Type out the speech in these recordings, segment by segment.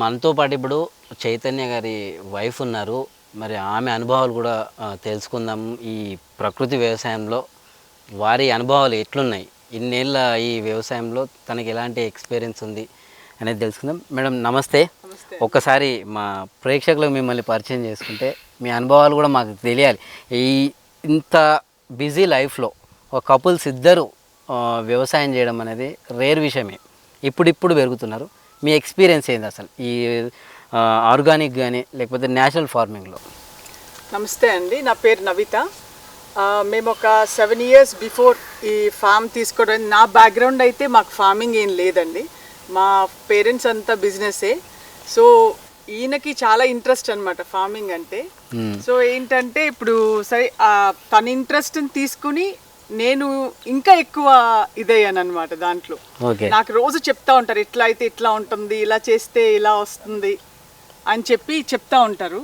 మనతో పాటు ఇప్పుడు చైతన్య గారి వైఫ్ ఉన్నారు. మరి ఆమె అనుభవాలు కూడా తెలుసుకుందాం. ఈ ప్రకృతి వ్యవసాయంలో వారి అనుభవాలు ఎట్లున్నాయి? ఇన్నేళ్ళ ఈ వ్యవసాయంలో తనకి ఎలాంటి ఎక్స్పీరియన్స్ ఉంది అనేది తెలుసుకుందాం. మేడం నమస్తే. ఒక్కసారి మా ప్రేక్షకులకు మిమ్మల్ని పరిచయం చేసుకుంటే మీ అనుభవాలు కూడా మాకు తెలియాలి. ఈ ఇంత బిజీ లైఫ్లో ఒక కపుల్స్ ఇద్దరు వ్యవసాయం చేయడం అనేది రేర్ విషయమే. ఇప్పుడిప్పుడు పెరుగుతున్నారు. మీ ఎక్స్పీరియన్స్ ఏంది అసలు? ఈ ఆర్గానిక్ కానీ లేకపోతే న్యాచురల్ ఫార్మింగ్లో? నమస్తే అండి నా పేరు నవిత. మేము ఒక సెవెన్ ఇయర్స్ బిఫోర్ ఈ ఫామ్ తీసుకోవడం నా బ్యాక్గ్రౌండ్ అయితే మాకు ఫార్మింగ్ ఏం లేదండి. మా పేరెంట్స్ అంతా బిజినెసే సో ఈయనకి చాలా ఇంట్రెస్ట్ అనమాట ఫార్మింగ్ అంటే. సో ఏంటంటే ఇప్పుడు సరే తన ఇంట్రెస్ట్ని తీసుకుని నేను ఇంకా ఎక్కువ ఇదయ్యాను అనమాట దాంట్లో నాకు రోజు చెప్తా ఉంటారు ఇట్లా అయితే ఇట్లా ఉంటుంది ఇలా చేస్తే ఇలా వస్తుంది అని చెప్పి చెప్తా ఉంటారు.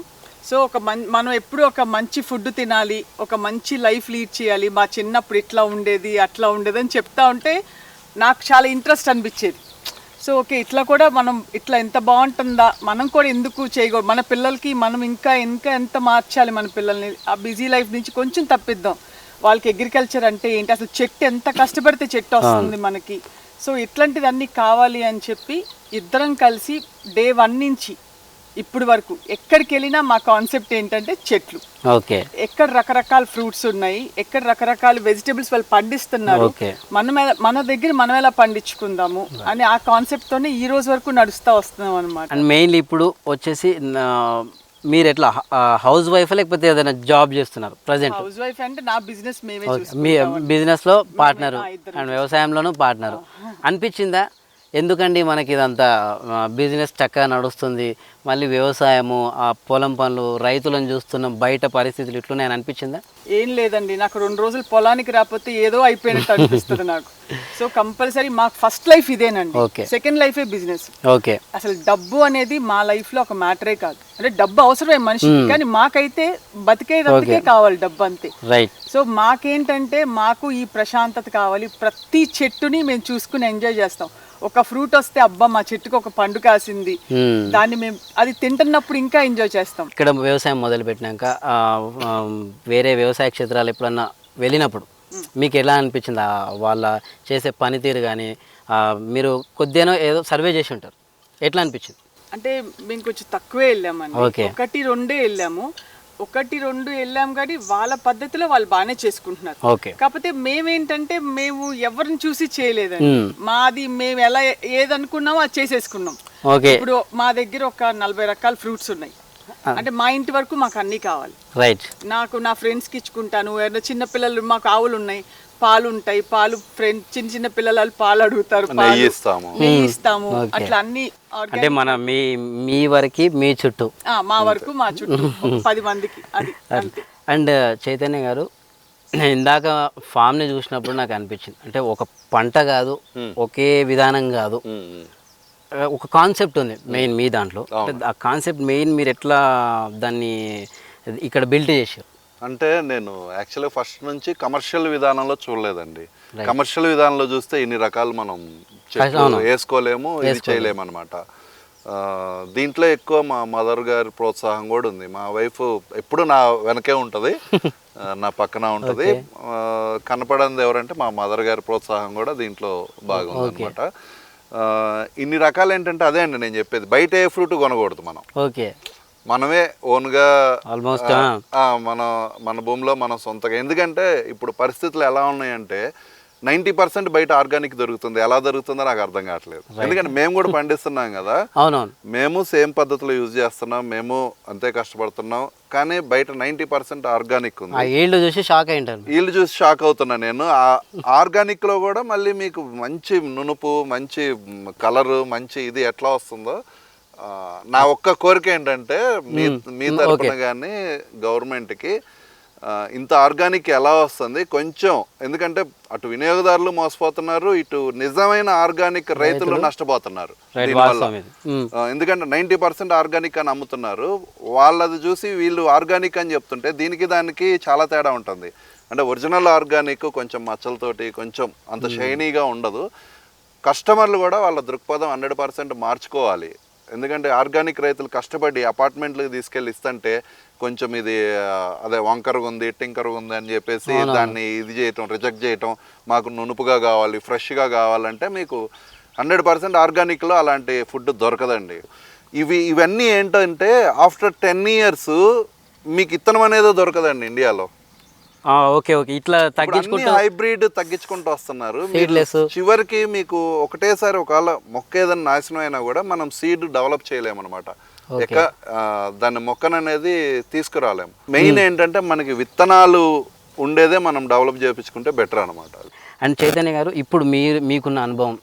సో ఒక మన్ మనం ఎప్పుడు ఒక మంచి ఫుడ్ తినాలి ఒక మంచి లైఫ్ లీడ్ చేయాలి మా చిన్నప్పుడు ఇట్లా ఉండేది అట్లా ఉండేది అని చెప్తా ఉంటే నాకు చాలా ఇంట్రెస్ట్ అనిపించేది. సో ఓకే ఇట్లా కూడా మనం ఇట్లా ఎంత బాగుంటుందా మనం కూడా ఎందుకు చేయకూడదు మన పిల్లలకి మనం ఇంకా ఇంకా ఎంత మార్చాలి మన పిల్లల్ని ఆ బిజీ లైఫ్ నుంచి కొంచెం తప్పిద్దాం. వాళ్ళకి అగ్రికల్చర్ అంటే ఏంటి? అసలు చెట్టు ఎంత కష్టపడితే చెట్టు వస్తుంది మనకి. సో ఇట్లాంటిదన్నీ కావాలి అని చెప్పి ఇద్దరం కలిసి డే వన్ నుంచి ఇప్పుడు వరకు ఎక్కడికి వెళ్ళినా మా కాన్సెప్ట్ ఏంటంటే చెట్లు. ఓకే. ఎక్కడ రకరకాల ఫ్రూట్స్ ఉన్నాయి ఎక్కడ రకరకాల వెజిటబుల్స్ వాళ్ళు పండిస్తున్నారు మనం మన దగ్గర మనం ఎలా పండించుకుందాము అని ఆ కాన్సెప్ట్ తోనే ఈ రోజు వరకు నడుస్తా వస్తున్నాం అనమాట అండ్ మెయిన్లీ ఇప్పుడు వచ్చేసి మీరు ఎట్లా హౌస్ వైఫ్ లేకపోతే ఏదైనా జాబ్ చేస్తున్నారు ప్రజెంట్ హౌస్ వైఫ్ అంటే నా బిజినెస్ మీ చూసుకుంటాం బిజినెస్లో పార్ట్నర్ అండ్ వ్యవసాయంలోనూ పార్ట్నర్ అనిపించిందా? ఎందుకండి మనకి ఇదంతా బిజినెస్ చక్కగా నడుస్తుంది మళ్ళీ వ్యవసాయము ఆ పొలం పనులు రైతులను చూస్తున్నాం బయట పరిస్థితులు ఇట్లున్నాయని అనిపించిందా? ఏం లేదండి నాకు రెండు రోజులు పొలానికి రాకపోతే ఏదో అయిపోయినట్టు అనిపిస్తుంది నాకు. సో కంపల్సరీ మాకు ఫస్ట్ లైఫ్ ఇదేనండి. Okay. సెకండ్ లైఫే బిజినెస్. ఓకే. అసలు డబ్బు అనేది మా లైఫ్లో ఒక మ్యాటరే కాదు. అంటే డబ్బు అవసరమే మనిషికి కానీ మాకైతే బతికేటప్పటికే కావాలి డబ్బు అంతే. రైట్. సో మాకేంటంటే మాకు ఈ ప్రశాంతత కావాలి. ప్రతి చెట్టుని మేము చూసుకుని ఎంజాయ్ చేస్తాం. ఒక ఫ్రూట్ వస్తే అబ్బా మా చెట్టుకు ఒక పండు కాసింది. దాన్ని మేము అది తింటున్నప్పుడు ఇంకా ఎంజాయ్ చేస్తాం. ఇక్కడ వ్యవసాయం మొదలు పెట్టినాక వేరే వ్యవసాయ క్షేత్రాలు ఎప్పుడన్నా వెళ్ళినప్పుడు మీకు ఎలా అనిపించింది? వాళ్ళ చేసే పనితీరు కానీ మీరు కొద్దిగా ఏదో సర్వే చేసి ఉంటారు. ఎట్లా అనిపించింది? అంటే మేము కొంచెం తక్కువే వెళ్ళామండి. ఒకటి రెండే వెళ్ళాము. ఒకటి రెండు వెళ్ళాం కానీ వాళ్ళ పద్ధతిలో వాళ్ళు బాగానే చేసుకుంటున్నారు. కాకపోతే మేమేంటంటే మేము ఎవరిని చూసి చేయలేదండి. మాది మేము ఎలా ఏదనుకున్నామో అది చేసేసుకున్నాం. ఇప్పుడు మా దగ్గర ఒక నలభై రకాల ఫ్రూట్స్ ఉన్నాయి. అంటే మా ఇంటి వరకు మాకు అన్నీ కావాలి. రైట్. నాకు నా ఫ్రెండ్స్కి ఇచ్చుకుంటాను ఎవరైనా చిన్న పిల్లలు మాకు ఆవులు ఉన్నాయి. పాలు ఉంటాయి పాలు ఫ్రెండ్ చిన్న చిన్న పిల్లలు వాళ్ళు పాలు అడుగుతారు పాలు నెయ్యి ఇస్తాము. నెయ్యి ఇస్తాము. అట్లా అన్ని అంటే మన మీ మీ వరకు మీ చుట్టూ. ఆ, మా వరకు మా చుట్టూ. పది మందికి అది అండ్ చైతన్య గారు నేను ఇందాక ఫామ్ని చూసినప్పుడు నాకు అనిపించింది. అంటే ఒక పంట కాదు ఒకే విధానం కాదు. ఒక కాన్సెప్ట్ ఉంది మెయిన్ మీ దాంట్లో. అంటే ఆ కాన్సెప్ట్ మెయిన్ మీరు ఎట్లా దాన్ని ఇక్కడ బిల్డ్ చేశారు? అంటే నేను యాక్చువల్గా ఫస్ట్ నుంచి కమర్షియల్ విధానంలో చూడలేదండి. కమర్షియల్ విధానంలో చూస్తే ఇన్ని రకాలు మనం వేసుకోలేము ఇది చేయలేము అనమాట దీంట్లో ఎక్కువ మా మదర్ గారి ప్రోత్సాహం కూడా ఉంది. మా వైఫ్ ఎప్పుడు నా వెనకే ఉంటుంది. నా పక్కన ఉంటుంది. కనపడంది ఎవరంటే మా మదర్ గారి ప్రోత్సాహం కూడా దీంట్లో బాగుంది అనమాట ఇన్ని రకాలు ఏంటంటే అదే అండి నేను చెప్పేది. బయట ఏ ఫ్రూట్ కొనకూడదు మనం. ఓకే. మనమే ఓన్గా ఆల్మోస్ట్ మన మన భూమిలో మనం సొంతగా. ఎందుకంటే ఇప్పుడు పరిస్థితులు ఎలా ఉన్నాయంటే నైంటీ పర్సెంట్ బయట ఆర్గానిక్ దొరుకుతుంది. ఎలా దొరుకుతుందో నాకు అర్థం కావట్లేదు. ఎందుకంటే మేము కూడా పండిస్తున్నాం కదా. అవునవును. మేము సేమ్ పద్ధతిలో యూజ్ చేస్తున్నాం. మేము అంతే కష్టపడుతున్నాం. కానీ బయట నైంటీ పర్సెంట్ ఆర్గానిక్ ఉంది. చూసి షాక్ అయింటారు వీళ్ళు చూసి షాక్ అవుతున్నా నేను. ఆర్గానిక్లో కూడా మళ్ళీ మీకు మంచి నునుపు మంచి కలరు మంచి ఇది ఎట్లా వస్తుందో నా ఒక్క కోరిక ఏంటంటే మీ మీ తరపున కానీ గవర్నమెంట్కి ఇంత ఆర్గానిక్ ఎలా వస్తుంది? కొంచెం ఎందుకంటే అటు వినియోగదారులు మోసపోతున్నారు ఇటు నిజమైన ఆర్గానిక్ రైతులు నష్టపోతున్నారు దీనివల్ల. ఎందుకంటే నైంటీ పర్సెంట్ ఆర్గానిక్ అని అమ్ముతున్నారు. వాళ్ళది చూసి వీళ్ళు ఆర్గానిక్ అని చెప్తుంటే దీనికి దానికి చాలా తేడా ఉంటుంది. అంటే ఒరిజినల్ ఆర్గానిక్ కొంచెం మచ్చలతోటి కొంచెం అంత షైనీగా ఉండదు. కస్టమర్లు కూడా వాళ్ళ దృక్పథం హండ్రెడ్ పర్సెంట్ మార్చుకోవాలి. ఎందుకంటే ఆర్గానిక్ రైతులు కష్టపడి అపార్ట్మెంట్లకు తీసుకెళ్ళి ఇస్తుంటే కొంచెం ఇది అదే వంకరగా ఉంది టింకరగా ఉంది అని చెప్పేసి దాన్ని ఇది చేయటం రిజెక్ట్ చేయటం మాకు నునుపుగా కావాలి ఫ్రెష్గా కావాలంటే మీకు హండ్రెడ్ పర్సెంట్ ఆర్గానిక్లో అలాంటి ఫుడ్ దొరకదండి. ఇవి ఇవన్నీ ఏంటంటే ఆఫ్టర్ టెన్ ఇయర్స్ మీకు ఇత్తనం అనేది దొరకదండి ఇండియాలో. Okay okay. ఇట్లా తగ్గించుకుంటూ హైబ్రిడ్ తగ్గించుకుంటూ వస్తున్నారు. Seedless. చివరికి మీకు ఒకటేసారి ఒకవేళ మొక్క ఏదైనా నాశనం అయినా కూడా మనం సీడ్ డెవలప్ చేయలేమనమాట ఎక్క ఆ, దాన్ని మొక్కను అనేది తీసుకురాలేము. మెయిన్ ఏంటంటే మనకి విత్తనాలు ఉండేదే మనం డెవలప్ చేయించుకుంటే బెటర్ అనమాట అండ్ చైతన్య గారు ఇప్పుడు మీరు మీకున్న అనుభవం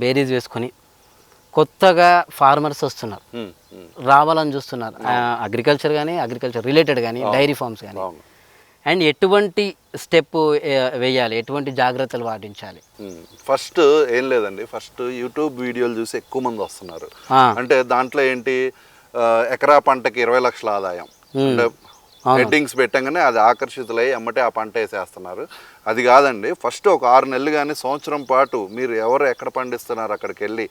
బేరీస్ వేసుకొని కొత్తగా ఫార్మర్స్ వస్తున్నారు. రావాలని చూస్తున్నారు. అగ్రికల్చర్ కానీ అగ్రికల్చర్ రిలేటెడ్ కానీ డైరీ ఫార్మ్స్ కానీ అండ్ ఎటువంటి స్టెప్ వేయాలి? ఎటువంటి జాగ్రత్తలు పాటించాలి? ఫస్ట్ ఏం లేదండి. ఫస్ట్ యూట్యూబ్ వీడియోలు చూసి ఎక్కువ మంది వస్తున్నారు. అంటే దాంట్లో ఏంటి? ఎకరా పంటకి ఇరవై లక్షల ఆదాయం. అంటే హెడ్డింగ్స్ పెట్టంగానే అది ఆకర్షితులై అమ్మటే ఆ పంట వేసేస్తున్నారు. అది కాదండి. ఫస్ట్ ఒక ఆరు నెలలు కానీ సంవత్సరం పాటు మీరు ఎవరు ఎక్కడ పండిస్తున్నారు అక్కడికి వెళ్ళి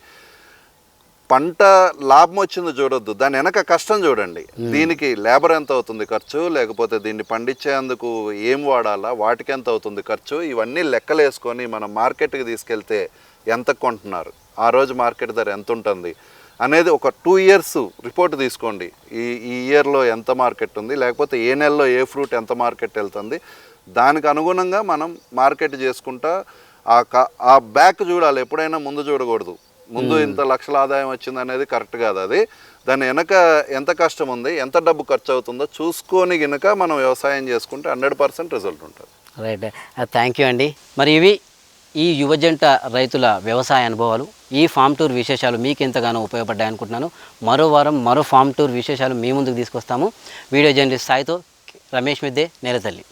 పంట లాభం వచ్చింది చూడొద్దు దాని వెనక కష్టం చూడండి. దీనికి లేబర్ ఎంత అవుతుంది ఖర్చు లేకపోతే దీన్ని పండించేందుకు ఏం వాడాలా వాటికి ఎంత అవుతుంది ఖర్చు ఇవన్నీ లెక్కలు వేసుకొని మనం మార్కెట్కి తీసుకెళ్తే ఎంత కొంటున్నారు ఆ రోజు మార్కెట్ ధర ఎంత ఉంటుంది అనేది ఒక టూ ఇయర్స్ రిపోర్ట్ తీసుకోండి. ఈ ఈ ఇయర్లో ఎంత మార్కెట్ ఉంది లేకపోతే ఏ నెలలో ఏ ఫ్రూట్ ఎంత మార్కెట్ వెళ్తుంది దానికి అనుగుణంగా మనం మార్కెట్ చేసుకుంటా ఆ క- ఆ బ్యాక్ చూడాలి ఎప్పుడైనా ముందు చూడకూడదు. ముందు ఇంత లక్షల ఆదాయం వచ్చింది అనేది కరెక్ట్ కాదు అది. దాని వెనక ఎంత కష్టం ఉంది ఎంత డబ్బు ఖర్చు అవుతుందో చూసుకొని గనుక మనం వ్యవసాయం చేసుకుంటే హండ్రెడ్ పర్సెంట్ రిజల్ట్ ఉంటుంది. రైట్ థ్యాంక్ యూ అండి. మరి ఇవి ఈ యువజంట రైతుల వ్యవసాయ అనుభవాలు ఈ ఫామ్ టూర్ విశేషాలు మీకు ఎంతగానో ఉపయోగపడ్డాయి అనుకుంటున్నాను. మరో వారం మరో ఫామ్ టూర్ విశేషాలు మీ ముందుకు తీసుకొస్తాము. వీడియో జర్నలిస్ట్ సాయితో రమేష్ మిద్దే నేలతల్లి.